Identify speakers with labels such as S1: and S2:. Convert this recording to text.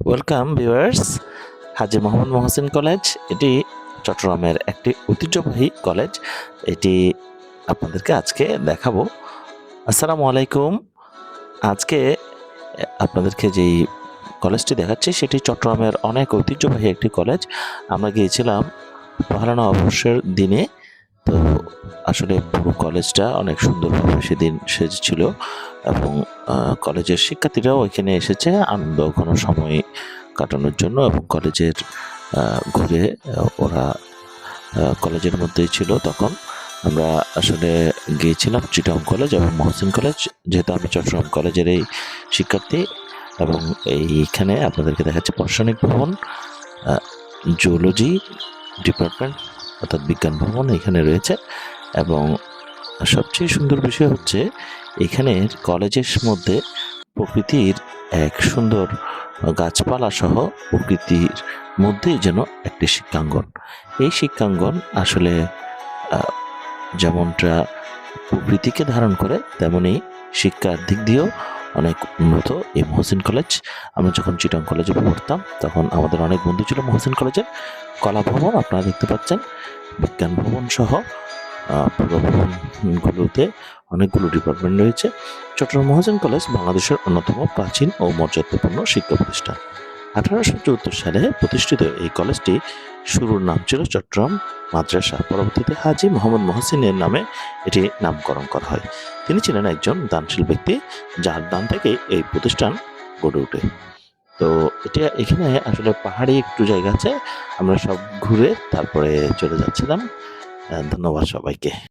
S1: Welcome viewers Haji Mohammad Mohsin college, এটি চট্টগ্রামের একটি ঐতিহ্যবাহী কলেজ। এটি আপনাদেরকে আজকে দেখাবো। আসসালামু আলাইকুম। আজকে আপনাদেরকে যেই কলেজটি দেখাচ্ছি, সেটি চট্টগ্রামের অনেক ঐতিহ্যবাহী একটি কলেজ। আমরা গিয়েছিলাম পহেলা নববর্ষের দিনে। তো আসলে পুরো কলেজটা অনেক সুন্দরভাবে সেদিন সেজেছিল এবং কলেজের শিক্ষার্থীরাও এখানে এসেছে, আনন্দ কোনো সময় কাটানোর জন্য এবং কলেজের ঘুরে ওরা কলেজের মধ্যেই ছিল তখন। আমরা আসলে গিয়েছিলাম চিটং কলেজ এবং মহসিন কলেজ, যেহেতু আমি চট্টগ্রাম কলেজের এই শিক্ষার্থী এবং এইখানে আপনাদেরকে দেখাচ্ছে প্রশাসনিক ভবন জুওলজি ডিপার্টমেন্ট অর্থাৎ বিজ্ঞান ভবন এখানে রয়েছে এবং সবচেয়ে সুন্দর বিষয় হচ্ছে এখানের কলেজের মধ্যে প্রকৃতির এক সুন্দর গাছপালা সহ প্রকৃতির মধ্যেই যেন একটি শিক্ষাঙ্গন। এই শিক্ষাঙ্গন আসলে যেমনটা প্রকৃতিকে ধারণ করে, তেমনি শিক্ষার দিক দিয়েও অনেক উন্নত। এই মহসিন কলেজ, আমরা যখন চিটং কলেজে পড়তাম, তখন আমাদের অনেক বন্ধু ছিল মহসিন কলেজের। কলা ভবন আপনারা দেখতে পাচ্ছেন, বিজ্ঞান ভবন সহ পুরো ভবনগুলোতে অনেকগুলো ডিপার্টমেন্ট রয়েছে। চট্টগ্রাম মহাজন কলেজ বাংলাদেশের অন্যতম প্রাচীন ও মর্যাদাপূর্ণ শিক্ষা প্রতিষ্ঠান। আঠারোশো চুয়াত্তর সালে প্রতিষ্ঠিত এই কলেজটি শুরুর নাম ছিল চট্টগ্রাম মাদ্রাসা। পরবর্তীতে হাজি মোহাম্মদ মহসিনের নামে এটি নামকরণ করা হয়। তিনি ছিলেন একজন দানশীল ব্যক্তি, যার দান থেকে এই প্রতিষ্ঠান গড়ে ওঠে। তো এটা এখানে আসলে পাহাড়ি একটু জায়গা আছে, আমরা সব ঘুরে তারপরে চলে যাচ্ছিলাম। ধন্যবাদ সবাইকে।